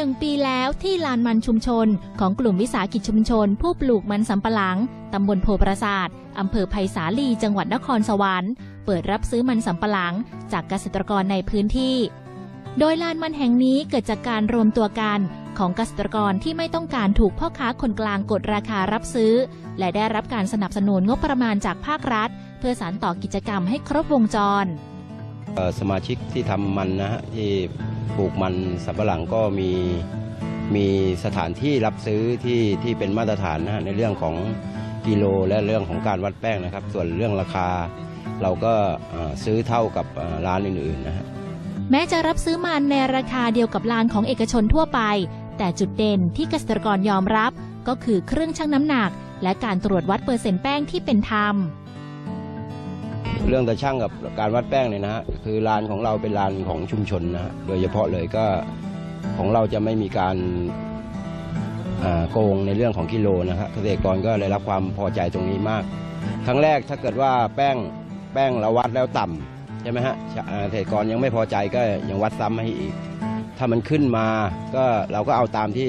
หนึ่งปีแล้วที่ลานมันชุมชน ของกลุ่มวิสาหกิจชุมชน ผู้ปลูกมันสำปะหลัง ตำบลโพประสาทอำเภอไผ่สาลีจังหวัดนครสวรรค์ เปิดรับซื้อมันสำปะหลัง จากเกษตรกรในพื้นที่ โดยลานมันแห่งนี้เกิดจากการรวมตัวกันของเกษตรกรที่ไม่ต้องการถูกพ่อค้าคนกลางกดราคารับซื้อ และได้รับการสนับสนุนงบประมาณจากภาครัฐ เพื่อสานต่อกิจกรรมให้ครบวงจร สมาชิกที่ทำมันนะฮะที่ปลูกมันสำปะหลังก็มีมีสถานที่รับซื้อที่ที่เป็นมาตรฐานนะฮะในเรื่องของกิโลและเรื่องของการวัดแป้งนะครับ ส่วนเรื่องราคาเราก็ซื้อเท่ากับร้านอื่นๆนะฮะแม้จะรับซื้อมันในราคาเดียวกับลานของเอกชนทั่วไป แต่จุดเด่นที่เกษตรกรยอมรับ ก็คือเครื่องชั่งน้ำหนัก และการตรวจวัดเปอร์เซ็นต์แป้งที่เป็นธรรม เรื่องตะช่างกับการวัดแป้งเนี่ยนะฮะคือร้านของเราเป็นร้านของชุมชนนะฮะโดยเฉพาะเลยก็ของเราจะไม่มีการโกงในเรื่องของกิโลนะฮะเกษตรกรก็เลยรับความพอใจตรงนี้มาก ครั้งแรกถ้าเกิดว่าแป้งแป้งเราวัดแล้วต่ำใช่ไหมฮะเกษตรกรยังไม่พอใจก็ยังวัดซ้ำให้อีก ถ้ามันขึ้นมาก็เราก็เอาตามที่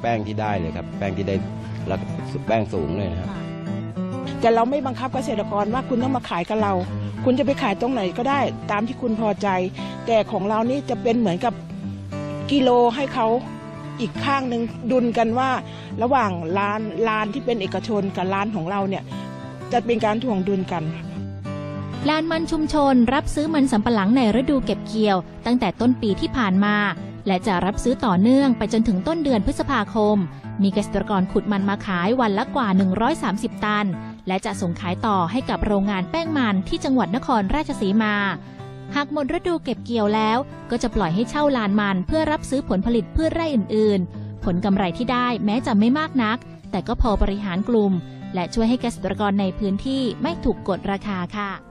แป้งที่ได้เลยครับ แป้งที่ได้ราแป้งสูงเลยนะฮะ แต่เราไม่บังคับเกษตรกรว่าคุณต้องมาขายกับเรา คุณจะไปขายตรงไหนก็ได้ตามที่คุณพอใจ แต่ของเรานี่จะเป็นเหมือนกับกิโลให้เขาอีกข้างหนึ่งดุลกันว่า ระหว่างร้านร้านที่เป็นเอกชนกับร้านของเราเนี่ยจะเป็นการถ่วงดุลกันลานมันชุมชนรับซื้อมันสำปะหลังในฤดูเก็บเกี่ยว ตั้งแต่ต้นปีที่ผ่านมา และจะรับซื้อต่อเนื่องไปจนถึงต้นเดือนพฤษภาคม มีเกษตรกรขุดมันมาขายวันละกว่า 130 ตัน และจะส่งขายต่อให้กับโรงงานแป้งมันที่จังหวัดนครราชสีมา หากหมดฤดูเก็บเกี่ยวแล้ว ก็จะปล่อยให้เช่าลานมันเพื่อรับซื้อผลผลิตพืชไร่อื่น ๆ ผลกำไรที่ได้แม้จะไม่มากนัก แต่ก็พอบริหารกลุ่ม และช่วยให้เกษตรกรในพื้นที่ไม่ถูกกดราคาค่ะ